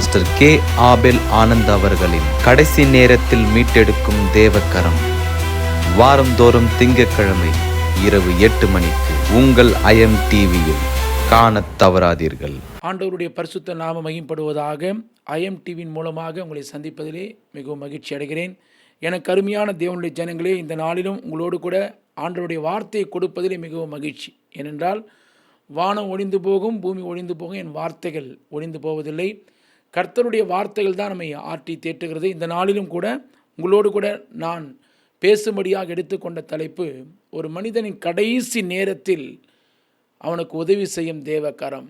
Pastor K. Abel Anand அவர்களின் கடைசி நேரத்தில் மீட்டெடுக்கும் தேவக்கரம். வாரந்தோறும் திங்கட்கிழமை இரவு எட்டு மணிக்கு உங்கள் ஐஎம் டிவியில் காணத் தவறாதீர்கள். ஆண்டவருடைய பரிசுத்த நாம மகிம்படுவதாக ஐஎம் டிவியின் மூலமாக உங்களை சந்திப்பதிலே மிகவும் மகிழ்ச்சி அடைகிறேன். எனக்கு அருமையான தேவனுடைய ஜனங்களே இந்த நாளிலும் உங்களோடு கூட ஆண்டவருடைய வார்த்தையை கொடுப்பதிலே மிகவும் மகிழ்ச்சி. ஏனென்றால் வானம் ஒழிந்து போகும் பூமி ஒழிந்து போகும் என் வார்த்தைகள் ஒழிந்து போவதில்லை. கர்த்தருடைய வார்த்தைகள் தான் நம்மை ஆற்றி தேற்றுகிறது. இந்த நாளிலும் கூட உங்களோடு கூட நான் பேசும்படியாக எடுத்துக்கொண்ட தலைப்பு ஒரு மனிதனின் கடைசி நேரத்தில் அவனுக்கு உதவி செய்யும் தேவக்கரம்.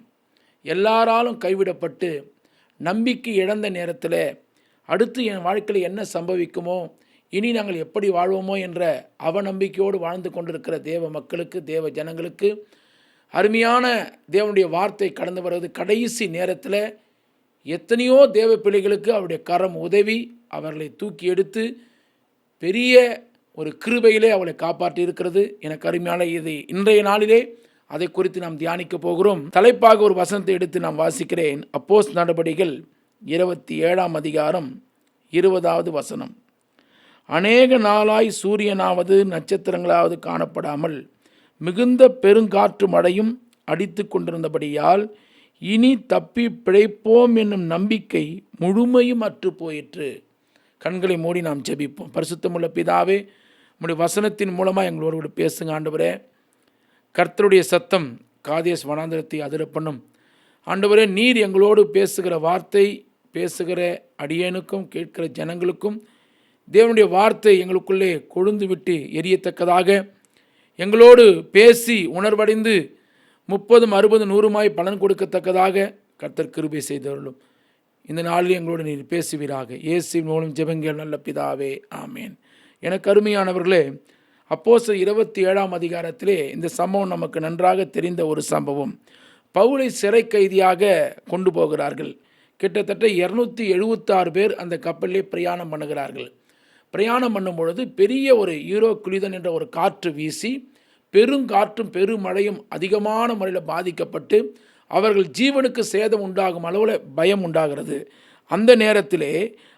எல்லாராலும் கைவிடப்பட்டு நம்பிக்கை இழந்த நேரத்தில் அடுத்து என் வாழ்க்கையில் என்ன சம்பவிக்குமோ இனி நாங்கள் எப்படி வாழ்வோமோ என்ற அவநம்பிக்கையோடு வாழ்ந்து கொண்டிருக்கிற தேவ மக்களுக்கு தேவ ஜனங்களுக்கு அருமையான தேவனுடைய வார்த்தை கடந்து வருவது கடைசி நேரத்தில் எத்தனையோ தேவ பிள்ளைகளுக்கு அவருடைய கரம் உதவி அவர்களை தூக்கி எடுத்து பெரிய ஒரு கிருபையிலே அவளை காப்பாற்றி இருக்கிறது. எனக்கு அருமையான இது இன்றைய நாளிலே அதை குறித்து நாம் தியானிக்க போகிறோம். தலைப்பாக ஒரு வசனத்தை எடுத்து நான் வாசிக்கிறேன். அப்போஸ் நடபடிகள் இருபத்தி ஏழாம் அதிகாரம் இருபதாவது வசனம். அநேக நாளாய் சூரியனாவது நட்சத்திரங்களாவது காணப்படாமல் மிகுந்த பெருங்காற்று மழையும் அடித்து கொண்டிருந்தபடியால் இனி தப்பி பிழைப்போம் என்னும் நம்பிக்கை முழுமையும் அற்று போயிற்று கண்களை மூடி நாம் ஜெபிப்போம். பரிசுத்தமுள்ள பிதாவே உங்களுடைய வசனத்தின் மூலமாக எங்களோடு பேசுங்க ஆண்டவரே. கர்த்தருடைய சத்தம் காதேஸ் வனாந்திரத்தை அதிர பண்ணும். ஆண்டவரே நீர் எங்களோடு பேசுகிற வார்த்தை பேசுகிற அடியேனுக்கும் கேட்கிற ஜனங்களுக்கும் தேவனுடைய வார்த்தை எங்களுக்குள்ளே கொழுந்து விட்டு எரியத்தக்கதாக எங்களோடு பேசி உணர்வடைந்து முப்பதும் அறுபது நூறுமாய் பலன் கொடுக்கத்தக்கதாக கர்த்தர் கிருபை செய்தவர்களும் இந்த நாளில் எங்களோடு நீர் பேசுவீராக. இயேசு மூலம் ஜெபங்கள் நல்ல பிதாவே ஆமேன். எனக்கு அருமையானவர்களே அப்போஸ் இருபத்தி ஏழாம் அதிகாரத்திலே இந்த சம்பவம் நமக்கு நன்றாக தெரிந்த ஒரு சம்பவம். பவுலை சிறை கைதியாக கொண்டு போகிறார்கள். கிட்டத்தட்ட இரநூத்தி எழுபத்தாறு பேர் அந்த கப்பலிலே பிரயாணம் பண்ணுகிறார்கள். பிரயாணம் பண்ணும் பொழுது பெரிய ஒரு ஈரோ குளிதன் என்ற ஒரு காற்று வீசி பெருங்காற்றும் பெருமழையும் அதிகமான முறையில் பாதிக்கப்பட்டு அவர்கள் ஜீவனுக்கு சேதம் உண்டாகும் அளவில் பயம் உண்டாகிறது. அந்த நேரத்திலே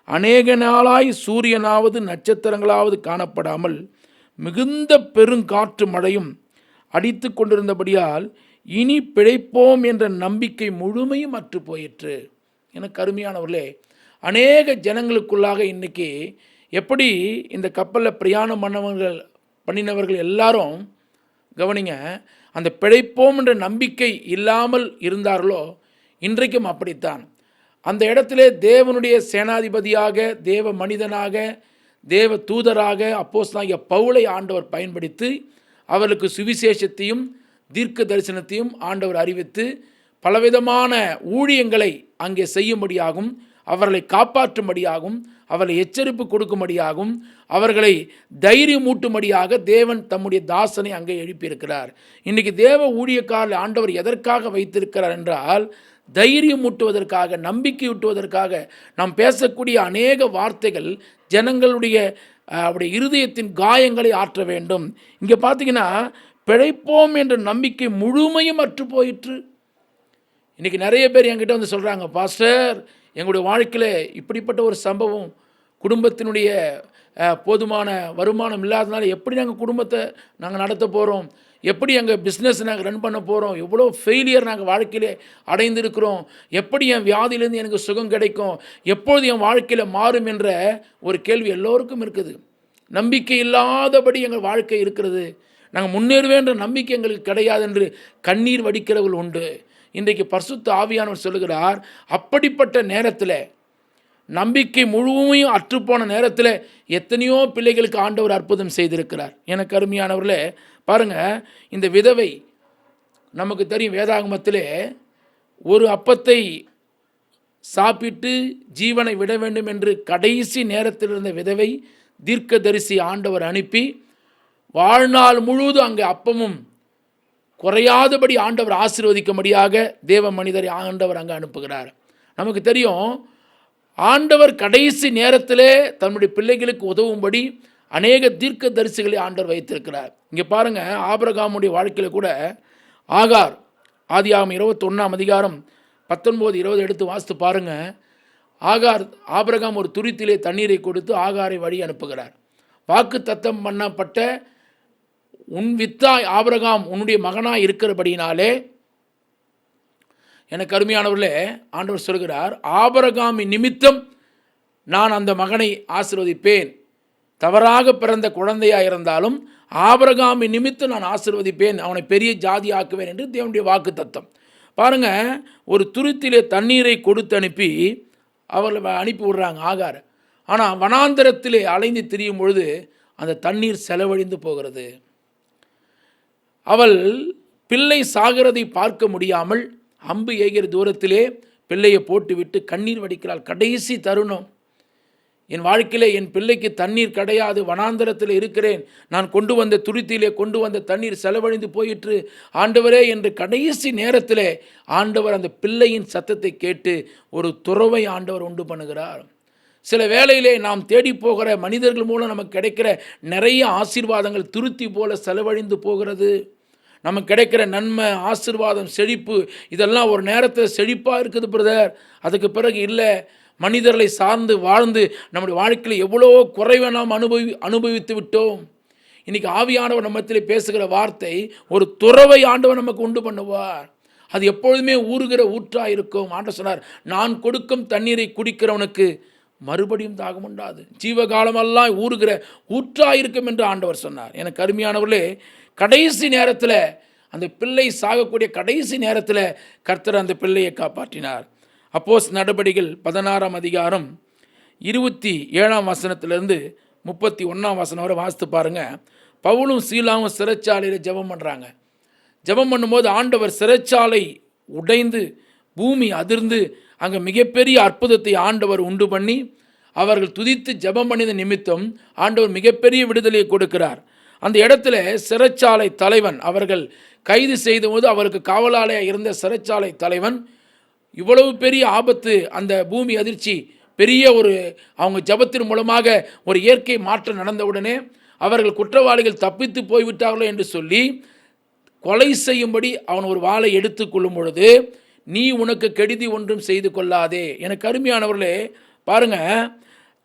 அநேக நாளாய் சூரியனாவது நட்சத்திரங்களாவது காணப்படாமல் மிகுந்த பெருங்காற்று மழையும் அடித்து கொண்டிருந்தபடியால் இனி பிழைப்போம் என்ற நம்பிக்கை முழுமையும் அற்று போயிற்று. என கருமையானவர்களே அநேக ஜனங்களுக்குள்ளாக இன்னைக்கு எப்படி இந்த கப்பலில் பிரயாணம் பண்ணவர்கள் பண்ணினவர்கள் எல்லாரும் கவனிங்க அந்த பிழைப்போம் என்ற நம்பிக்கை இல்லாமல் இருந்தார்களோ இன்றைக்கும் அப்படித்தான். அந்த இடத்திலே தேவனுடைய சேனாதிபதியாக தேவ மனிதனாக தேவ தூதராக அப்போஸ்தாகிய பவுலை ஆண்டவர் பயன்படுத்தி அவர்களுக்கு சுவிசேஷத்தையும் தீர்க்க தரிசனத்தையும் ஆண்டவர் அறிவித்து பலவிதமான ஊழியங்களை அங்கே செய்யும்படியாகும் அவர்களை காப்பாற்றும்படியாகவும் அவர்களை எச்சரிப்பு கொடுக்கும்படியாகவும் அவர்களை தைரியமூட்டும்படியாக தேவன் தம்முடைய தாசனை அங்கே எழுப்பியிருக்கிறார். இன்றைக்கி தேவ ஊழியக்காரர் ஆண்டவர் எதற்காக வைத்திருக்கிறார் என்றால் தைரியம் ஊட்டுவதற்காக நம்பிக்கை ஊட்டுவதற்காக நாம் பேசக்கூடிய அநேக வார்த்தைகள் ஜனங்களுடைய அவருடைய இருதயத்தின் காயங்களை ஆற்ற வேண்டும். இங்கே பார்த்தீங்கன்னா பிழைப்போம் என்ற நம்பிக்கை முழுமையும் அற்று போயிற்று இன்றைக்கி நிறைய பேர் என்கிட்ட வந்து சொல்கிறாங்க பாஸ்டர் எங்களுடைய வாழ்க்கையில் இப்படிப்பட்ட ஒரு சம்பவம் குடும்பத்தினுடைய போதுமான வருமானம் இல்லாதனால எப்படி நாங்கள் குடும்பத்தை நாங்கள் நடத்த போகிறோம் எப்படி எங்கள் பிஸ்னஸ் நாங்கள் ரன் பண்ண போகிறோம் எவ்வளோ ஃபெயிலியர் நாங்கள் வாழ்க்கையிலே அடைந்திருக்கிறோம்? எப்படி என் வியாதியிலேருந்து எனக்கு சுகம் கிடைக்கும்? எப்பொழுது என் வாழ்க்கையில் மாறும்? என்ற ஒரு கேள்வி எல்லோருக்கும் இருக்குது. நம்பிக்கை இல்லாதபடி எங்கள் வாழ்க்கை இருக்கிறது. நாங்கள் முன்னேறுவேன்ற நம்பிக்கை எங்களுக்கு கிடையாது என்று கண்ணீர் வடிக்கிறவர்கள் உண்டு. இன்றைக்கு பரிசுத்த ஆவியானவர் சொல்லுகிறார் அப்படிப்பட்ட நேரத்தில் நம்பிக்கை முழுமையும் அற்றுப்போன நேரத்தில் எத்தனையோ பிள்ளைகளுக்கு ஆண்டவர் அற்புதம் செய்திருக்கிறார். எனக்கு அருமையானவர்களே பாருங்கள் இந்த விதவை நமக்கு தெரியும் வேதாகமத்திலே ஒரு அப்பத்தை சாப்பிட்டு ஜீவனை விட வேண்டும் என்று கடைசி நேரத்தில் இருந்த விதவை தீர்க்கதரிசி ஆண்டவர் அனுப்பி வாழ்நாள் முழுவதும் அங்கே அப்பமும் குறையாதபடி ஆண்டவர் ஆசீர்வதிக்கும்படியாக தேவ மனிதரை ஆண்டவர் அங்கே அனுப்புகிறார். நமக்கு தெரியும் ஆண்டவர் கடைசி நேரத்திலே தன்னுடைய பிள்ளைகளுக்கு உதவும்படி அநேக தீர்க்க தரிசிகளை ஆண்டவர் வைத்திருக்கிறார். இங்கே பாருங்கள் ஆபிரகாமுடைய வாழ்க்கையில் கூட ஆகார் ஆதியாகம் இருபத்தொன்னாம் அதிகாரம் பத்தொன்பது இருபது எடுத்து வாசித்து பாருங்கள் ஆகார் ஆபிரகாம் ஒரு துரித்திலே தண்ணீரை கொடுத்து ஆகாரை வழி அனுப்புகிறார். வாக்கு தத்தம் பண்ணப்பட்ட உன் வித்தாய் ஆபரகாம் உன்னுடைய மகனாக இருக்கிறபடியினாலே எனக்கு அருமையானவர்களே ஆண்டவர் சொல்கிறார் ஆபரகாமின் நிமித்தம் நான் அந்த மகனை ஆசிர்வதிப்பேன். தவறாக பிறந்த குழந்தையாக இருந்தாலும் ஆபரகாமின் நிமித்தம் நான் ஆசிர்வதிப்பேன். அவனை பெரிய ஜாதி ஆக்குவேன் என்று தேவனுடைய வாக்கு தத்தம் பாருங்க ஒரு துருத்திலே தண்ணீரை கொடுத்து அனுப்பி அவர்களை அனுப்பி விடுறாங்க ஆகார. ஆனால் வனாந்தரத்திலே அலைந்து திரியும் பொழுது அந்த தண்ணீர் செலவழிந்து போகிறது. அவள் பிள்ளை சாகிறதை பார்க்க முடியாமல் அம்பு ஏகிற தூரத்திலே பிள்ளையை போட்டுவிட்டு கண்ணீர் வடிக்கிறாள். கடைசி தருணம். என் வாழ்க்கையிலே என் பிள்ளைக்கு தண்ணீர் கிடையாது. வனாந்தரத்தில் இருக்கிறேன். நான் கொண்டு வந்த துருத்தியிலே கொண்டு வந்த தண்ணீர் செலவழிந்து போயிற்று. ஆண்டவரே என்று கடைசி நேரத்திலே ஆண்டவர் அந்த பிள்ளையின் சத்தத்தை கேட்டு ஒரு துறவை ஆண்டவர் உண்டு பண்ணுகிறார். சில வேளையிலே நாம் தேடி போகிற மனிதர்கள் மூலம் நமக்கு கிடைக்கிற நிறைய ஆசீர்வாதங்கள் துருத்தி போல செலவழிந்து போகிறது. நமக்கு கிடைக்கிற நன்மை ஆசீர்வாதம் செழிப்பு இதெல்லாம் ஒரு நேரத்தில் செழிப்பாக இருக்குது பிரதர். அதுக்கு பிறகு இல்லை. மனிதர்களை சார்ந்து வாழ்ந்து நம்முடைய வாழ்க்கையில் எவ்வளோ குறைவை நாம் அனுபவி அனுபவித்து விட்டோம். இன்றைக்கி ஆவியானவர் நம்மத்தில் பேசுகிற வார்த்தை ஒரு துறவை ஆண்டவர் நமக்கு உண்டு பண்ணுவார். அது எப்பொழுதுமே ஊறுகிற ஊற்றாக இருக்கும். ஆண்ட சொன்னார் நான் கொடுக்கும் தண்ணீரை குடிக்கிறவனுக்கு மறுபடியும் தாகம் உண்டாது. ஜீவகாலமெல்லாம் ஊறுகிற ஊற்றாயிருக்கும் என்று ஆண்டவர் சொன்னார். எனக்கு அருமையானவர்களே கடைசி நேரத்தில் அந்த பிள்ளை சாகக்கூடிய கடைசி நேரத்தில் கர்த்தர் அந்த பிள்ளையை காப்பாற்றினார். அப்போஸ் நடபடிகள் பதினாறாம் அதிகாரம் இருபத்தி ஏழாம் வசனத்திலிருந்து முப்பத்தி ஒன்றாம் வசனம் வரை வாசித்து பாருங்கள் பவுலும் சீலாவும் சிறைச்சாலையில் ஜெபம் பண்ணுறாங்க ஜெபம் பண்ணும்போது ஆண்டவர் சிறைச்சாலை உடைந்து பூமி அதிர்ந்து அங்கே மிகப்பெரிய அற்புதத்தை ஆண்டவர் உண்டு பண்ணி அவர்கள் துதித்து ஜெபம் பண்ணின நிமித்தம் ஆண்டவர் மிகப்பெரிய விடுதலையை கொடுக்கிறார். அந்த இடத்துல சிறைச்சாலை தலைவன் அவர்கள் கைது செய்தபோது அவருக்கு காவலாளையாக இருந்த சிறைச்சாலை தலைவன் இவ்வளவு பெரிய ஆபத்து அந்த பூமி அதிர்ச்சி பெரிய ஒரு அவங்க ஜபத்தின் மூலமாக ஒரு இயற்கை மாற்றம் நடந்தவுடனே அவர்கள் குற்றவாளிகள் தப்பித்து போய்விட்டார்களோ என்று சொல்லி கொலை செய்யும்படி அவன் ஒரு வாளை எடுத்து கொள்ளும் பொழுது நீ உனக்கு கெடுதி ஒன்றும் செய்து கொள்ளாதே. எனக்கு அருமையானவர்களே பாருங்க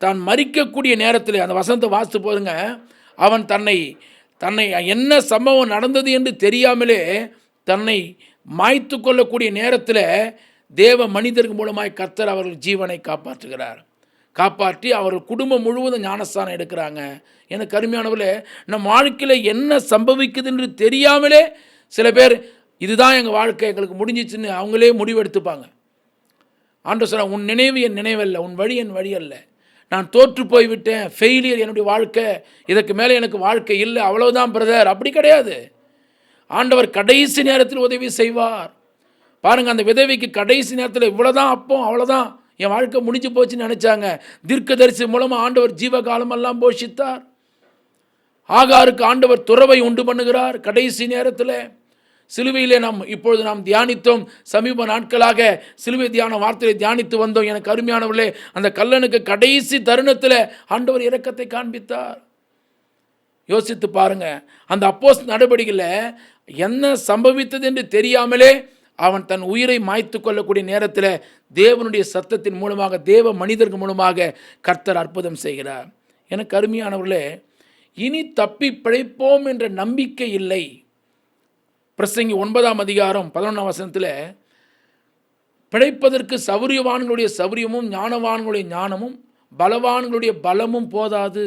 தான் மறிக்கக்கூடிய நேரத்தில் அந்த வசனத்தை வாசித்து போதுங்க அவன் தன்னை தன்னை என்ன சம்பவம் நடந்தது என்று தெரியாமலே தன்னை மாய்த்து கொள்ளக்கூடிய நேரத்தில் தேவ மனிதர்கள் மூலமாய் கத்தர் அவர்கள் ஜீவனை காப்பாற்றுகிறார். காப்பாற்றி அவர் குடும்பம் முழுவதும் ஞானஸ்தானம் எடுக்கிறாங்க. எனக்கு அருமையானவர்களே நம் வாழ்க்கையில் என்ன சம்பவிக்குது என்று தெரியாமலே சில பேர் இதுதான் எங்கள் வாழ்க்கை எங்களுக்கு முடிஞ்சிச்சுன்னு அவங்களே முடிவெடுத்துப்பாங்க. ஆண்டு சொல்ல உன் நினைவு என் நினைவல்ல உன் வழி என் வழி அல்ல. நான் தோற்று போய்விட்டேன். ஃபெயிலியர் என்னுடைய வாழ்க்கை. இதற்கு மேலே எனக்கு வாழ்க்கை இல்லை. அவ்வளவுதான் பிரதர் அப்படி கிடையாது. ஆண்டவர் கடைசி நேரத்தில் உதவி செய்வார். பாருங்கள் அந்த விதவிக்கு கடைசி நேரத்தில் இவ்வளோதான் அப்போ அவ்வளோதான் என் வாழ்க்கை முடிஞ்சு போச்சுன்னு நினச்சாங்க. தீர்க்கதரிசி மூலமாக ஆண்டவர் ஜீவகாலமெல்லாம் போஷித்தார். ஆகாருக்கு ஆண்டவர் துறவை உண்டு பண்ணுகிறார் கடைசி நேரத்தில். சிலுவையிலே நாம் இப்பொழுது நாம் தியானித்தோம். சமீப நாட்களாக சிலுவை தியான வார்த்தையை தியானித்து வந்தோம். எனக்கு அருமையானவர்களே அந்த கல்லனுக்கு கடைசி தருணத்தில் ஆண்டவர் இரக்கத்தை காண்பித்தார். யோசித்து பாருங்க அந்த அப்போஸ் நடவடிக்கையில் என்ன சம்பவித்தது என்று தெரியாமலே அவன் தன் உயிரை மாய்த்து கொள்ளக்கூடிய நேரத்தில் தேவனுடைய சத்தத்தின் மூலமாக தேவ மனிதர்கள் மூலமாக கர்த்தர் அற்புதம் செய்கிறார். எனக்கு அருமையானவர்களே இனி தப்பி பிழைப்போம் என்ற நம்பிக்கை இல்லை. பிரசங்கி ஒன்பதாம் அதிகாரம் பதினொன்றாம் வசனத்தில் பிழைப்பதற்கு சௌரியவான்களுடைய சௌரியமும் ஞானவான்களுடைய ஞானமும் பலவான்களுடைய பலமும் போதாது.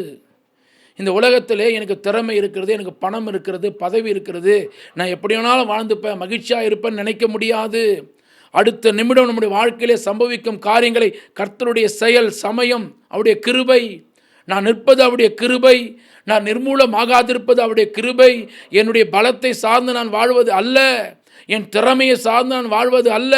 இந்த உலகத்திலே எனக்கு திறமை இருக்கிறது எனக்கு பணம் இருக்கிறது பதவி இருக்கிறது. நான் எப்படி வேணாலும் வாழ்ந்துப்பேன் மகிழ்ச்சியாக இருப்பேன்னு நினைக்க முடியாது. அடுத்த நிமிடம் நம்முடைய வாழ்க்கையிலே சம்பவிக்கும் காரியங்களை கர்த்தருடைய செயல் சமயம் அவருடைய கிருபை நான் நிற்பது அவருடைய கிருபை. நான் நிர்மூலமாகாதிருப்பது அவருடைய கிருபை. என்னுடைய பலத்தை சார்ந்து நான் வாழ்வது அல்ல. என் திறமையை சார்ந்து நான் வாழ்வது அல்ல.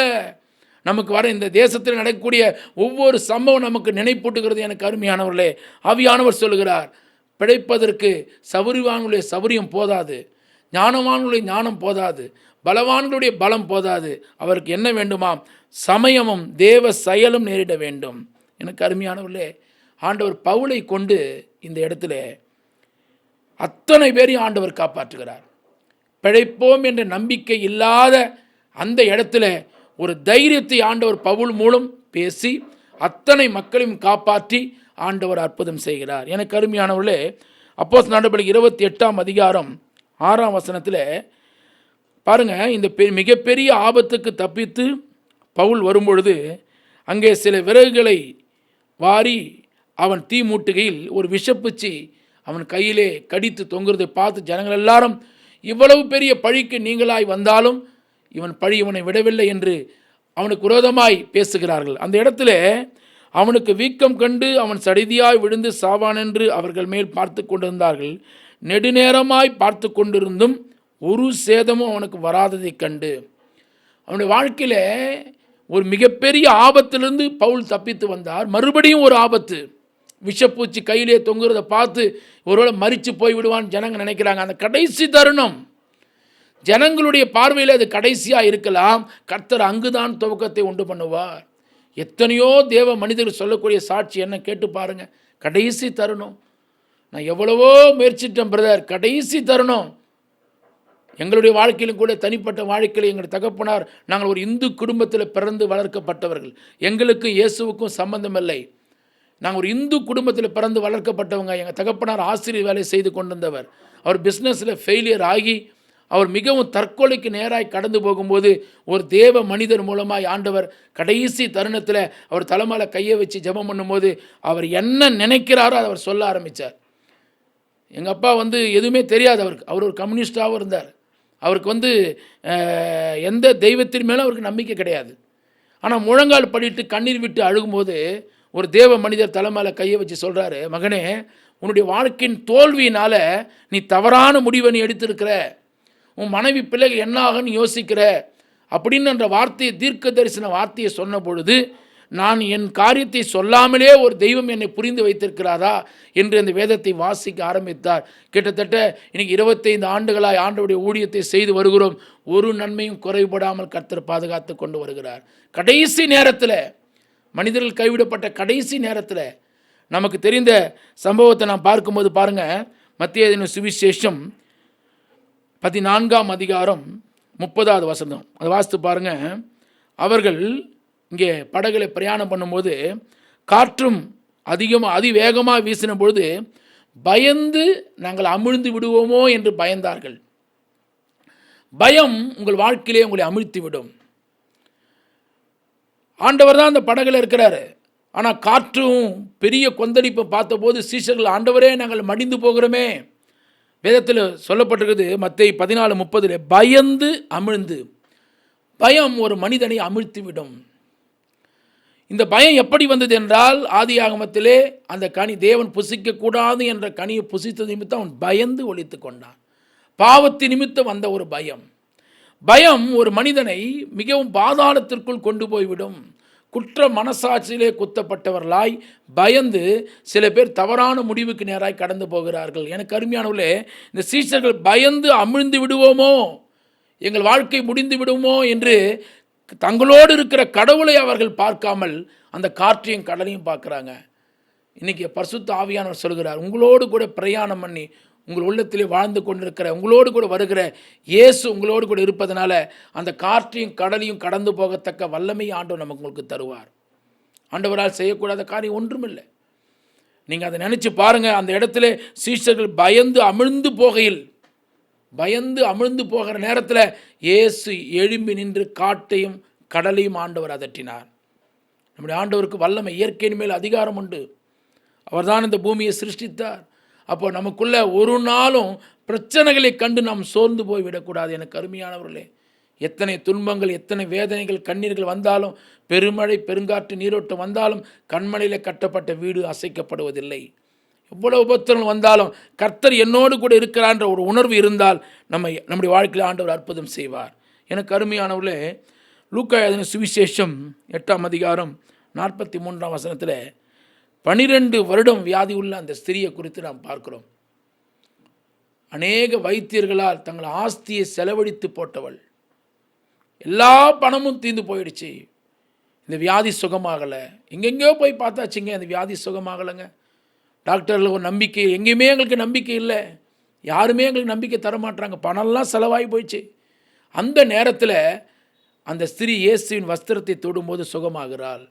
நமக்கு வர இந்த தேசத்தில் நடக்கக்கூடிய ஒவ்வொரு சம்பவம் நமக்கு நினைப்பூட்டுகிறது. எனக்கு அருமையானவர்களே அவியானவர் சொல்லுகிறார் பிழைப்பதற்கு சௌரியவான்களுடைய சௌரியம் போதாது. ஞானவான்களுடைய ஞானம் போதாது. பலவான்களுடைய பலம் போதாது. அவருக்கு என்ன வேண்டுமாம்? சமயமும் தேவ செயலும் நேரிட வேண்டும். எனக்கு அருமையானவர்களே ஆண்டவர் பவுலை கொண்டு இந்த இடத்துல அத்தனை பேரையும் ஆண்டவர் காப்பாற்றுகிறார். பிழைப்போம் என்ற நம்பிக்கை இல்லாத அந்த இடத்துல ஒரு தைரியத்தை ஆண்டவர் பவுல் மூலம் பேசி அத்தனை மக்களையும் காப்பாற்றி ஆண்டவர் அற்புதம் செய்கிறார். எனக்கு அருமையானவர்களே அப்போஸ் நடவடிக்கை இருபத்தி எட்டாம் அதிகாரம் ஆறாம் வசனத்தில் பாருங்கள் இந்த பெ மிகப்பெரிய ஆபத்துக்கு தப்பித்து பவுல் வரும்பொழுது அங்கே சில விறகுகளை வாரி அவன் தீ மூட்டுகையில் ஒரு விஷப்பூச்சி அவன் கையிலே கடித்து தொங்குறதை பார்த்து ஜனங்கள் எல்லாரும் இவ்வளவு பெரிய பழிக்கு நீங்களாய் வந்தாலும் இவன் பழி இவனை விடவில்லை என்று அவனுக்கு விரோதமாய் பேசுகிறார்கள். அந்த இடத்துல அவனுக்கு வீக்கம் கண்டு அவன் சடிதியாய் விழுந்து சாவான் என்று அவர்கள் மேல் பார்த்து கொண்டிருந்தார்கள். நெடுநேரமாய் பார்த்து கொண்டிருந்தும் ஒரு சேதமும் அவனுக்கு வராததைக் கண்டு அவனுடைய வாழ்க்கையில் ஒரு மிகப்பெரிய ஆபத்திலிருந்து பவுல் தப்பித்து வந்தார். மறுபடியும் ஒரு ஆபத்து. விஷப்பூச்சி கையிலே தொங்குறத பார்த்து ஒருவேளை மறித்து போய் விடுவான்னு ஜனங்க நினைக்கிறாங்க. அந்த கடைசி தருணம். ஜனங்களுடைய பார்வையில் அது கடைசியாக இருக்கலாம். கர்த்தர் அங்குதான் துவக்கத்தை உண்டு பண்ணுவார். எத்தனையோ தேவ மனிதர்கள் சொல்லக்கூடிய சாட்சி என்ன கேட்டு பாருங்கள் கடைசி தருணம். நான் எவ்வளவோ முயற்சிட்டேன் பிரதர். கடைசி தருணம். எங்களுடைய வாழ்க்கையிலும் கூட தனிப்பட்ட வாழ்க்கையில் எங்கள் தகப்பனார் நாங்கள் ஒரு இந்து குடும்பத்தில் பிறந்து வளர்க்கப்பட்டவர்கள். எங்களுக்கும் இயேசுவுக்கும் சம்பந்தமில்லை. நாங்கள் ஒரு இந்து குடும்பத்தில் பிறந்து வளர்க்கப்பட்டவங்க எங்கள் தகப்பனார் ஆசிரியர் வேலை செய்து கொண்டிருந்தவர். அவர் பிஸ்னஸில் ஃபெயிலியர் ஆகி அவர் மிகவும் தற்கொலைக்கு நேராய் கடந்து போகும்போது ஒரு தேவ மனிதர் மூலமாக ஆண்டவர் கடைசி தருணத்தில் அவர் தலைமையில் கையை வச்சு ஜெபம் பண்ணும்போது அவர் என்ன நினைக்கிறாரோ அதை அவர் சொல்ல ஆரம்பித்தார் எங்கள் அப்பா வந்து எதுவுமே தெரியாது அவருக்கு. அவர் ஒரு கம்யூனிஸ்டாகவும் இருந்தார். அவருக்கு வந்து எந்த தெய்வத்தின் மேலும் அவருக்கு நம்பிக்கை கிடையாது. ஆனால் முழங்கால் படிட்டு கண்ணீர் விட்டு அழுகும்போது ஒரு தேவ மனிதர் தலைமையில் கையை வச்சு சொல்கிறாரு மகனே உன்னுடைய வாழ்க்கையின் தோல்வியினால் நீ தவறான முடிவை நீ எடுத்திருக்கிற. உன் மனைவி பிள்ளைகள் என்ன யோசிக்கிற. அப்படின்னு என்ற வார்த்தையை தீர்க்க தரிசன வார்த்தையை சொன்ன பொழுது நான் என் காரியத்தை சொல்லாமலே ஒரு தெய்வம் என்னை புரிந்து வைத்திருக்கிறாரா? என்று அந்த வேதத்தை வாசிக்க ஆரம்பித்தார். கிட்டத்தட்ட இன்னைக்கு இருபத்தைந்து ஆண்டுகளாய் ஆண்டவருடைய ஊழியத்தை செய்து வருகிறோம். ஒரு நன்மையும் குறைபடாமல் கர்த்தர் பாதுகாத்து கொண்டு வருகிறார். கடைசி நேரத்தில் மனிதர்கள் கைவிடப்பட்ட கடைசி நேரத்தில் நமக்கு தெரிந்த சம்பவத்தை நாம் பார்க்கும்போது பாருங்கள் மத்திய தின சுவிசேஷம் பதினான்காம் அதிகாரம் முப்பதாவது வசந்தம் அதை வாசித்து பாருங்கள் அவர்கள் இங்கே படகுல பிரயாணம் பண்ணும்போது காற்றும் அதிகமாக அதிவேகமாக வீசின பொழுது பயந்து நாங்கள் அமிழ்ந்து விடுவோமோ என்று பயந்தார்கள். பயம் உங்கள் வாழ்க்கையிலே உங்களை அமிழ்த்தி விடும் ஆண்டவர் தான் அந்த படகுல இருக்கிறாரு. ஆனால் காற்றும் பெரிய கொந்தளிப்பை பார்த்தபோது சீஷர்கள் ஆண்டவரே நாங்கள் மடிந்து போகிறோமே. வேதத்தில் சொல்லப்பட்டிருக்குது மற்ற பதினாலு முப்பதில் பயந்து அமிழ்ந்து. பயம் ஒரு மனிதனை அமிழ்த்திவிடும். இந்த பயம் எப்படி வந்தது என்றால் ஆதி ஆகமத்திலே அந்த கனி தேவன் புசிக்கக்கூடாது என்ற கனியை புசித்த நிமித்தம் அவன் பயந்து ஒழித்து கொண்டான். பாவத்து நிமித்தம் வந்த ஒரு பயம். பயம் ஒரு மனிதனை மிகவும் பாதாளத்திற்குள் கொண்டு போய்விடும். குற்ற மனசாட்சியிலே குத்தப்பட்டவர்களாய் பயந்து சில பேர் தவறான முடிவுக்கு நேராய் கடந்து போகிறார்கள். எனக்கு அருமையானவர்களே இந்த சீசர்கள் பயந்து அமிழ்ந்து விடுவோமோ? எங்கள் வாழ்க்கை முடிந்து விடுமோ? என்று தங்களோடு இருக்கிற கடவுளை அவர்கள் பார்க்காமல் அந்த காற்றையும் கடலையும் பார்க்குறாங்க. இன்றைக்கி பரிசுத்த ஆவியானவர் சொல்கிறார் உங்களோடு கூட பிரயாணம் பண்ணி உங்கள் உள்ளத்திலே வாழ்ந்து கொண்டிருக்கிற உங்களோடு கூட வருகிற இயேசு உங்களோடு கூட இருப்பதனால அந்த காற்றையும் கடலையும் கடந்து போகத்தக்க வல்லமை ஆண்டவர் நமக்கு உங்களுக்கு தருவார். ஆண்டவரால் செய்யக்கூடாத காரியம் ஒன்றுமில்லை. நீங்கள் அதை நினச்சி பாருங்கள் அந்த இடத்துல சீஷர்கள் பயந்து அமிழ்ந்து போகையில் பயந்து அமிழ்ந்து போகிற நேரத்தில் இயேசு எழும்பி நின்று காட்டையும் கடலையும் ஆண்டவர் அதட்டினார். நம்முடைய ஆண்டவருக்கு வல்லமை இயற்கையின் மேல் அதிகாரம் உண்டு. அவர்தான் இந்த பூமியை சிருஷ்டித்தார். அப்போ நமக்குள்ள ஒரு நாளும் பிரச்சனைகளை கண்டு நாம் சோர்ந்து போய் விடக்கூடாது. எனக்கு அருமையானவர்களே எத்தனை துன்பங்கள் எத்தனை வேதனைகள் கண்ணீர்கள் வந்தாலும் பெருமழை பெருங்காற்று நீரோட்டம் வந்தாலும் கண்மலையில் கட்டப்பட்ட வீடு அசைக்கப்படுவதில்லை. எவ்வளோ உபத்திரங்கள் வந்தாலும் கர்த்தர் என்னோடு கூட இருக்கிறான்ற ஒரு உணர்வு இருந்தால் நம்மை நம்முடைய வாழ்க்கையில் ஆண்டவர் அற்புதம் செய்வார். எனக்கு அருமையானவர்களே லூக்கா எழுதின சுவிசேஷம் எட்டாம் அதிகாரம் நாற்பத்தி மூன்றாம் வசனத்தில் பனிரெண்டு வருடம் வியாதி உள்ள அந்த ஸ்திரியை குறித்து நாம் பார்க்கிறோம். அநேக வைத்தியர்களால் தங்கள் ஆஸ்தியை செலவழித்து போட்டவள். எல்லா பணமும் தீர்ந்து போயிடுச்சு. இந்த வியாதி சுகமாகலை. எங்கெங்கேயோ போய் பார்த்தாச்சுங்க இந்த வியாதி சுகமாகலைங்க. டாக்டர்கள் ஒரு நம்பிக்கை எங்கேயுமே எங்களுக்கு நம்பிக்கை இல்லை. யாருமே எங்களுக்கு நம்பிக்கை தரமாட்டாங்க பணம்லாம் செலவாகி போயிடுச்சு. அந்த நேரத்தில் அந்த ஸ்திரீ இயேசுவின் வஸ்திரத்தை தொடும்போது சுகமாகிறாள்.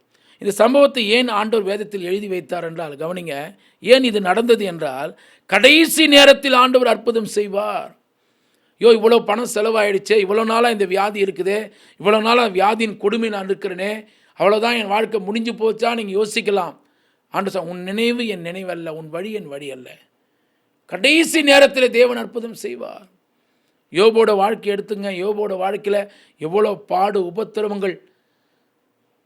இந்த சம்பவத்தை ஏன் ஆண்டோர் வேதத்தில் எழுதி வைத்தார் என்றால் கவனிங்க ஏன் இது நடந்தது என்றால் கடைசி நேரத்தில் ஆண்டவர் அற்புதம் செய்வார். ஐயோ இவ்வளோ பணம் செலவாயிடுச்சே இவ்வளோ நாளாக இந்த வியாதி இருக்குதே இவ்வளோ நாளாக வியாதியின் கொடுமை நான் இருக்கிறேனே அவ்வளோதான் என் வாழ்க்கை முடிஞ்சு போச்சா நீங்கள் யோசிக்கலாம். ஆண்டு சார் உன் நினைவு என் நினைவல்ல உன் வழி என் வழி அல்ல. கடைசி நேரத்தில் தேவன் அற்புதம் செய்வார். யோபோட வாழ்க்கை எடுத்துங்க யோபோட வாழ்க்கையில் எவ்வளோ பாடு உபத்திரவங்கள்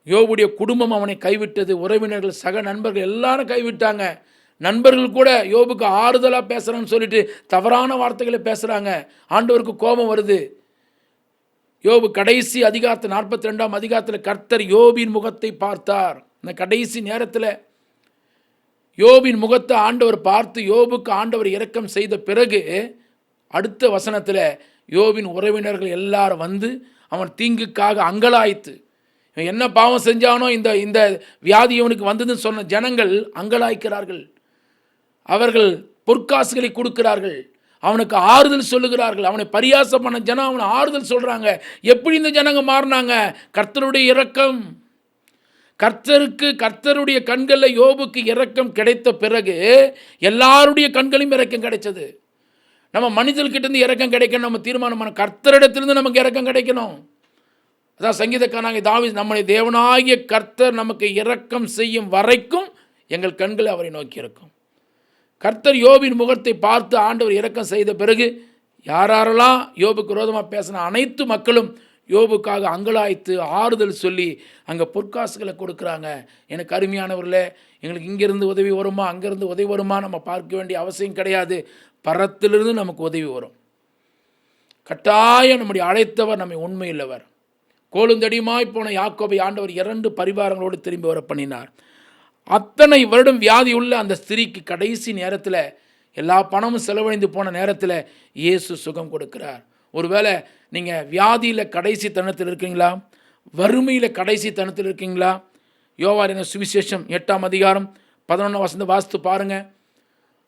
யோபுடைய குடும்பம் அவனை கைவிட்டது உறவினர்கள் சக நண்பர்கள் எல்லாரும் கைவிட்டாங்க. நண்பர்கள் கூட யோபுக்கு ஆறுதலாக பேசுகிறேன்னு சொல்லிட்டு தவறான வார்த்தைகளை பேசுகிறாங்க ஆண்டவருக்கு கோபம் வருது. யோபு கடைசி அதிகாரத்து நாற்பத்தி ரெண்டாம் அதிகாரத்தில் கர்த்தர் யோபின் முகத்தை பார்த்தார். இந்த கடைசி நேரத்தில் யோபின் முகத்தை ஆண்டவர் பார்த்து யோபுக்கு ஆண்டவர் இரக்கம் செய்த பிறகு அடுத்த வசனத்தில் யோபின் உறவினர்கள் எல்லாரும் வந்து அவன் தீங்குக்காக அங்கலாய்த்து என்ன பாவம் செஞ்சானோ இந்த இந்த வியாதி இவனுக்கு வந்ததுன்னு சொன்ன ஜனங்கள் அங்கலாய்க்கிறார்கள். அவர்கள் பொற்காசுகளை கொடுக்கிறார்கள். அவனுக்கு ஆறுதல் சொல்லுகிறார்கள். அவனை பரியாசம் பண்ண ஜனம் அவனை ஆறுதல் சொல்கிறாங்க எப்படி இந்த ஜனங்க மாறினாங்க? கர்த்தருடைய இரக்கம். கர்த்தருக்கு கர்த்தருடைய கண்களில் யோபுக்கு இரக்கம் கிடைத்த பிறகு எல்லாருடைய கண்களையும் இரக்கம் கிடைச்சது. நம்ம மனிதர்கிட்டேருந்து இறக்கம் கிடைக்கணும். நம்ம தீர்மானம் பண்ண கர்த்தரிடத்திலிருந்து நமக்கு இறக்கம் கிடைக்கணும். அதான் சங்கீதக்காரனாக தாவி நம்முடைய தேவனாகிய கர்த்தர் நமக்கு இரக்கம் செய்யும் வரைக்கும் எங்கள் கண்கள் அவரை நோக்கி இருக்கும். கர்த்தர் யோபின் முகத்தை பார்த்து ஆண்டவர் இரக்கம் செய்த பிறகு யாரெல்லாம் யோபுக்கு விரோதமாக பேசின அனைத்து மக்களும் யோபுக்காக அங்கலாய்த்து ஆறுதல் சொல்லி அங்கே பொற்காசுகளை கொடுக்குறாங்க. எனக்கு அருமையானவர்களே எங்களுக்கு இங்கேருந்து உதவி வருமா அங்கேருந்து உதவி வருமா நம்ம பார்க்க வேண்டிய அவசியம் கிடையாது. பரத்திலிருந்து நமக்கு உதவி வரும். கட்டாயம் நம்முடைய அழைத்தவர் நம்மை உண்மையுள்ளவர். கோலுந்தடியுமாய் போன யாக்கோபை ஆண்டவர் இரண்டு பரிவாரங்களோடு திரும்பி வர பண்ணினார் அத்தனை வருடம் வியாதி உள்ள அந்த ஸ்திரீக்கு கடைசி நேரத்தில் எல்லா பணமும் செலவழிந்து போன நேரத்தில் இயேசு சுகம் கொடுக்கிறார். ஒருவேளை நீங்கள் வியாதியில் கடைசி தருணத்தில் இருக்கீங்களா? வறுமையில் கடைசி தருணத்தில் இருக்கீங்களா? யோவாரின சுவிசேஷம் எட்டாம் அதிகாரம் பதினொன்றாம் வசந்த வாஸ்து பாருங்கள்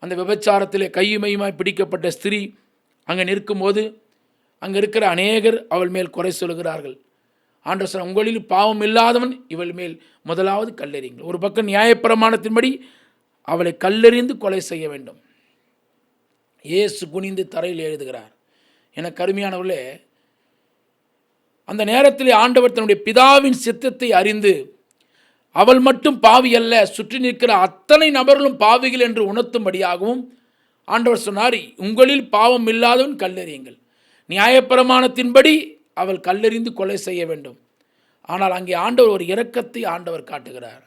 அந்த விபச்சாரத்தில் கையுமையுமாய் பிடிக்கப்பட்ட ஸ்திரீ அங்கே நிற்கும்போது அங்கே இருக்கிற அநேகர் அவள் மேல் குறை சொல்கிறார்கள் ஆண்டவர் உங்களில் பாவம் இல்லாதவன் இவள் மேல் முதலாவது கல்லெறியுங்கள். ஒரு பக்கம் நியாயப்பிரமாணத்தின்படி அவளை கல்லெறிந்து கொலை செய்ய வேண்டும். இயேசு குனிந்து தரையில் எழுதுகிறார். என கருமையானவர்களே அந்த நேரத்தில் ஆண்டவர் தன்னுடைய பிதாவின் சித்தத்தை அறிந்து அவள் மட்டும் பாவி அல்ல சுற்றி நிற்கிற அத்தனை நபர்களும் பாவிகள் என்று உணர்த்தும்படியாகவும் ஆண்டவர் சொன்னார் உங்களில் பாவம் இல்லாதவன் கல்லெறியுங்கள். நியாயப்பிரமாணத்தின்படி அவள் கல்லெறிந்து கொலை செய்ய வேண்டும். ஆனால் அங்கே ஆண்டவர் ஒரு இரக்கத்தை ஆண்டவர் காட்டுகிறார்.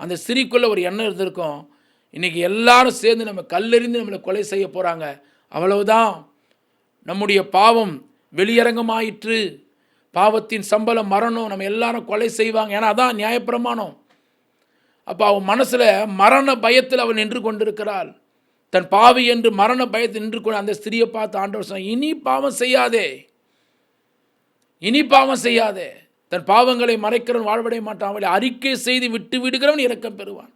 அந்த ஸ்திரீக்குள்ள ஒரு எண்ணம் இருந்திருக்கும். இன்றைக்கி எல்லாரும் சேர்ந்து நம்ம கல்லெறிந்து நம்மளை கொலை செய்ய போகிறாங்க அவ்வளவுதான். நம்முடைய பாவம் வெளியரங்கமாயிற்று. பாவத்தின் சம்பளம் மரணம். நம்ம எல்லாரும் கொலை செய்வாங்க. ஏன்னா அதான் நியாயப்பிரமாணம். அப்போ அவன் மனசில் மரண பயத்தில் அவள் நின்று கொண்டிருக்கிறாள். தன் பாவி என்று மரண பயத்தில் நின்று கொண்டு அந்த ஸ்திரியை பார்த்து ஆண்டவர் சொன்ன இனி பாவம் செய்யாதே. இனி பாவம் செய்யாதே. தன் பாவங்களை மறைக்கிறவன் வாழ்வடைய மாட்டான். அவளை அறிக்கை செய்து விட்டு விடுகிறவன் இரக்கம் பெறுவான்.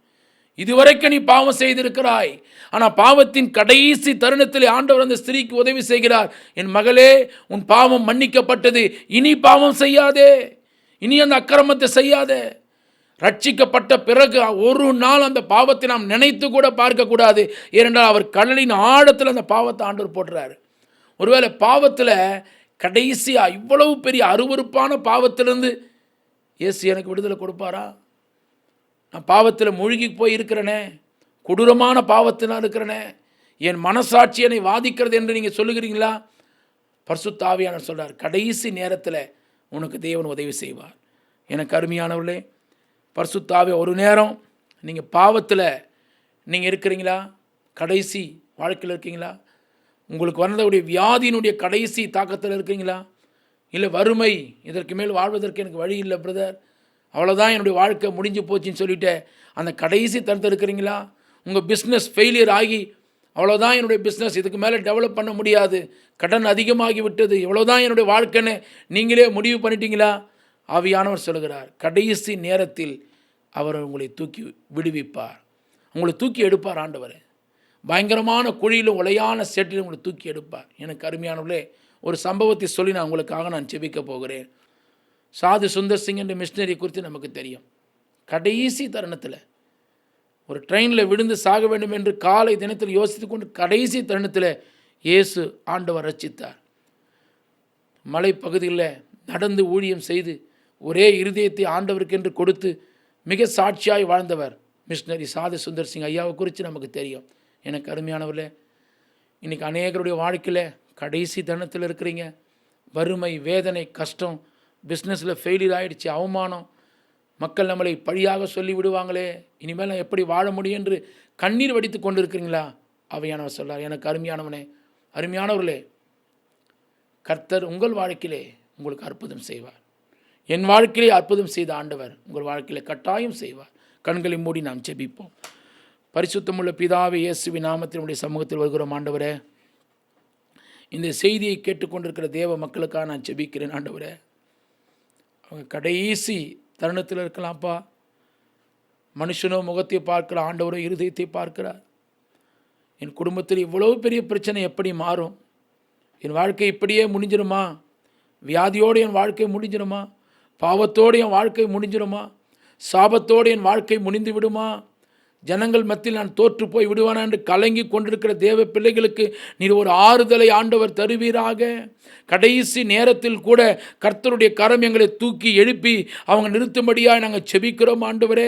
இதுவரைக்கும் நீ பாவம் செய்திருக்கிறாய். ஆனால் பாவத்தின் கடைசி தருணத்தில் ஆண்டவர் அந்த ஸ்திரீக்கு உதவி செய்கிறார். என் மகளே உன் பாவம் மன்னிக்கப்பட்டது. இனி பாவம் செய்யாதே. இனி அந்த அக்கிரமத்தை செய்யாதே. ரட்சிக்கப்பட்ட பிறகு ஒரு நாள் அந்த பாவத்தை நாம் நினைத்து கூட பார்க்கக்கூடாது. ஏனென்றால் அவர் கடலின் ஆழத்தில் அந்த பாவத்தை ஆண்டவர் போடுறாரு. ஒருவேளை பாவத்தில் கடைசியாக இவ்வளவு பெரிய அருவருப்பான பாவத்திலிருந்து இயேசு எனக்கு விடுதலை கொடுப்பாரா? நான் பாவத்தில் மூழ்கி போய் இருக்கிறேனே கொடூரமான பாவத்தில் நான் இருக்கிறேனே என் மனசாட்சி என்னை வாதிக்கிறது என்று நீங்கள் சொல்லுகிறீங்களா? பர்சுத்தாவியான சொல்கிறார் கடைசி நேரத்தில் உனக்கு தேவன் உதவி செய்வார். எனக்கு அருமையானவர்களே பர்சுத்தாவே ஒரு நேரம் நீங்கள் பாவத்தில் நீங்கள் இருக்கிறீங்களா? கடைசி வாழ்க்கையில் இருக்கீங்களா? உங்களுக்கு வந்தவுடைய வியாதியினுடைய கடைசி தாக்கத்தில் இருக்கீங்களா? இல்லை வறுமை இதற்கு மேல் வாழ்வதற்கு எனக்கு வழி இல்லை பிரதர் அவ்வளோதான் என்னுடைய வாழ்க்கை முடிஞ்சு போச்சுன்னு சொல்லிட்டு அந்த கடைசி தரத்தில் இருக்கிறீங்களா? உங்கள் பிஸ்னஸ் ஃபெயிலியர் ஆகி அவ்வளோதான் என்னுடைய பிஸ்னஸ் இதுக்கு மேலே டெவலப் பண்ண முடியாது. கடன் அதிகமாகி விட்டது. இவ்வளோதான் என்னுடைய வாழ்க்கைன்னு நீங்களே முடிவு பண்ணிட்டீங்களா? ஆவியானவர் சொல்கிறார் கடைசி நேரத்தில் அவர் உங்களை தூக்கி விடுவிப்பார். உங்களை தூக்கி எடுப்பார் ஆண்டவர். பயங்கரமான குழியிலும் உலையான சேற்றிலும் உங்களை தூக்கி எடுப்பார். எனக்கு அருமையானவர்களே ஒரு சம்பவத்தை சொல்லி நான் உங்களுக்காக நான் செபிக்க போகிறேன். சாது சுந்தர் சிங் என்ற மிஷினரி குறித்து நமக்கு தெரியும். கடைசி தருணத்தில் ஒரு ட்ரெயினில் விழுந்து சாக வேண்டும் என்று காலை தினத்தில் யோசித்து கொண்டு கடைசி தருணத்தில் இயேசு ஆண்டவர் ரச்சித்தார் மலைப்பகுதியில் நடந்து ஊழியம் செய்து ஒரே இருதயத்தை ஆண்டவருக்கென்று கொடுத்து மிக சாட்சியாய் வாழ்ந்தவர் மிஷினரி சாது சுந்தர் சிங் ஐயாவை குறித்து நமக்கு தெரியும். எனக்கு அருமையானவர்களே இன்றைக்கி அநேகருடைய வாழ்க்கையில் கடைசி தருணத்தில் இருக்கிறீங்க. வறுமை வேதனை கஷ்டம் பிஸ்னஸில் ஃபெயிலியர் ஆகிடுச்சு அவமானம். மக்கள் நம்மளை பழியாக சொல்லி விடுவாங்களே இனிமேல் நான் எப்படி வாழ முடியும் என்று கண்ணீர் வடித்து கொண்டு இருக்கிறீங்களா அவையானவர் சொல்லார் எனக்கு அருமையானவனே அருமையானவர்களே கர்த்தர் உங்கள் வாழ்க்கையிலே உங்களுக்கு அற்புதம் செய்வார். என் வாழ்க்கையிலே அற்புதம் செய்த ஆண்டவர் உங்கள் வாழ்க்கையில் கட்டாயம் செய்வார். கண்களை மூடி நாம் ஜெபிப்போம். பரிசுத்தமுள்ள பிதாவை இயேசுவி நாமத்தினுடைய சமூகத்தில் வருகிறோம் ஆண்டவரே. இந்த செய்தியை கேட்டுக்கொண்டிருக்கிற தேவ மக்களுக்காக நான் ஜெபிக்கிறேன் ஆண்டவரே. அவங்க கடைசி தருணத்தில் இருக்கலாம்ப்பா. மனுஷனோ முகத்தை பார்க்கிற ஆண்டவரோ இருதயத்தை பார்க்கிறார். என் குடும்பத்தில் இவ்வளவு பெரிய பிரச்சனை எப்படி மாறும்? என் வாழ்க்கை இப்படியே முடிஞ்சிருமா? வியாதியோடு என் வாழ்க்கை முடிஞ்சிருமா? பாவத்தோடு என் வாழ்க்கை முடிஞ்சிருமா? சாபத்தோடு என் வாழ்க்கை முடிந்து விடுமா? ஜனங்கள் மத்தியில் நான் தோற்று போய் விடுவானா என்று கலங்கி கொண்டிருக்கிற தேவ பிள்ளைகளுக்கு நீர் ஒரு ஆறுதலை ஆண்டவர் தருவீராக. கடைசி நேரத்தில் கூட கர்த்தருடைய கரம் எங்களை தூக்கி எழுப்பி அவங்க நிறுத்தும்படியாக நாங்கள் செபிக்கிறோம் ஆண்டவரே.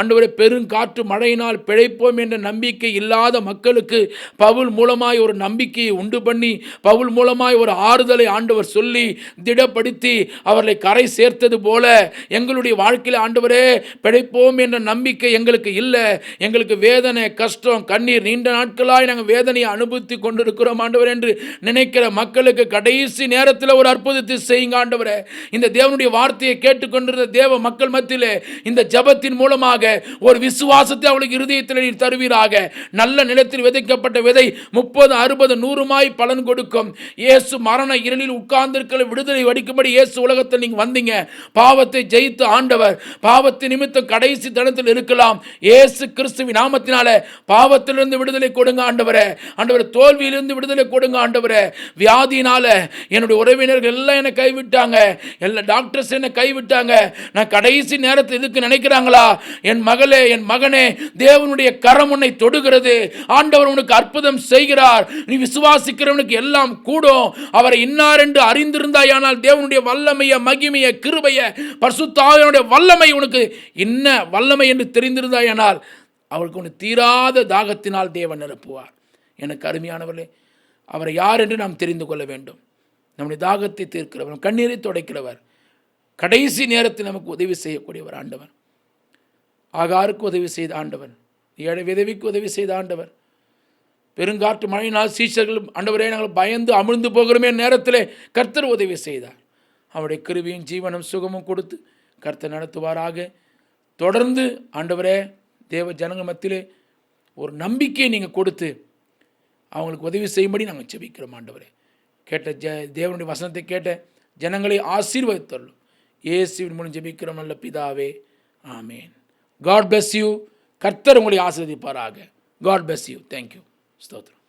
ஆண்டவரே பெருங்காற்று மழையினால் பிழைப்போம் என்ற நம்பிக்கை இல்லாத மக்களுக்கு பவுல் மூலமாய் ஒரு நம்பிக்கையை உண்டு பண்ணி பவுல் மூலமாய் ஒரு ஆறுதலை ஆண்டவர் சொல்லி திடப்படுத்தி அவர்களை கரை சேர்த்தது போல எங்களுடைய வாழ்க்கையில் ஆண்டவரே பிழைப்போம் என்ற நம்பிக்கை எங்களுக்கு இல்லை. எங்களுக்கு வேதனை கஷ்டம் கண்ணீர் நீண்ட நாட்களாய் நாங்கள் வேதனையை அனுபவித்து கொண்டிருக்கிறோம் ஆண்டவர் என்று நினைக்கிற மக்களுக்கு கடைசி நேரத்தில் ஒரு அற்புதத்தை செய்யுங்க ஆண்டவரே. இந்த தேவனுடைய வார்த்தையை கேட்டுக்கொண்டிருந்த தேவ மக்கள் மத்தியில் இந்த ஜபத்தின் மூலமாக ஒரு விசுவாசத்தை அவளுக்கு இருதயத்தில் நீர் தருவீராக. நல்ல நிலத்தில் விதைக்கப்பட்ட விதை முப்பது அறுபது நூறுமாய் பலன் கொடுக்கும். இயேசு மரண இருளில் உட்கார்ந்திருக்கிற விடுதலை வடிக்கும்படி இயேசு உலகத்தில் நீங்கள் வந்தீங்க. பாவத்தை ஜெயித்து ஆண்டவர் பாவத்தை நிமித்தம் கடைசி தனத்தில் இருக்கலாம். இயேசு கிறிஸ்துவி நாமத்தினால பாவத்திலிருந்து விடுதலை கொடுங்க ஆண்டவரே. ஆண்டவர் தோல்வியிலிருந்து விடுதலை கொடுங்க ஆண்டவரே. வியாதியினால என்னுடைய உறவினர்கள் எல்லாம் என்னை கைவிட்டாங்க. எல்லா டாக்டர்ஸ் என்னை கைவிட்டாங்க. நான் கடைசி நேரத்தில் இதுக்கு நினைக்கிறாங்களா? என் மகளே என் மகனே தேவனுடைய கரம் உன்னை தொடுகிறது. ஆண்டவர் உனக்கு அற்புதம் செய்கிறார். நீ விசுவாசிக்கிறவனுக்கு எல்லாம் கூடும். அவரை இன்னார் என்று அறிந்திருந்தாயானால் தேவனுடைய வல்லமைய மகிமைய கிருபைய பர்சுத்தாவினுடைய வல்லமை உனக்கு என்ன வல்லமை என்று தெரிந்திருந்தாயானால் அவருக்கு ஒன்று தீராத தாகத்தினால் தேவன் நிரப்புவார். எனக்கு அருமையானவர்களே அவரை யார் என்று நாம் தெரிந்து கொள்ள வேண்டும். நம்முடைய தாகத்தை தீர்க்கிறவர் நம் கண்ணீரை துடைக்கிறவர் கடைசி நேரத்தில் நமக்கு உதவி செய்யக்கூடியவர் ஆண்டவர். ஆகாருக்கு உதவி செய்த ஆண்டவர் ஏழை விதவிக்கு உதவி செய்த ஆண்டவர். பெருங்காற்று மழையினால் சீஷர்கள் ஆண்டவரே நாங்கள் பயந்து அமிழ்ந்து போகிறோமே நேரத்தில் கர்த்தர் உதவி செய்தார். அவருடைய கிருவியும் ஜீவனும் சுகமும் கொடுத்து கர்த்தர் நடத்துவாராக. தொடர்ந்து ஆண்டவரே தேவ ஜனங்க மத்தியிலே ஒரு நம்பிக்கையை நீங்கள் கொடுத்து அவங்களுக்கு உதவி செய்யும்படி நாங்கள் செபிக்கிறோம் ஆண்டவரே. கேட்ட ஜ தேவனுடைய வசனத்தை கேட்ட ஜனங்களை ஆசீர்வதித்தள்ளும் இயேசுவின் மூலம் ஜெபிக்கிறோம் நல்ல பிதாவே. ஆமேன். காட் bless யூ கர்த்தர் உங்களை ஆசீர்வதிப்பாராக. காட் பெஸ் யூ தேங்க்யூ ஸ்தோத்திரம்.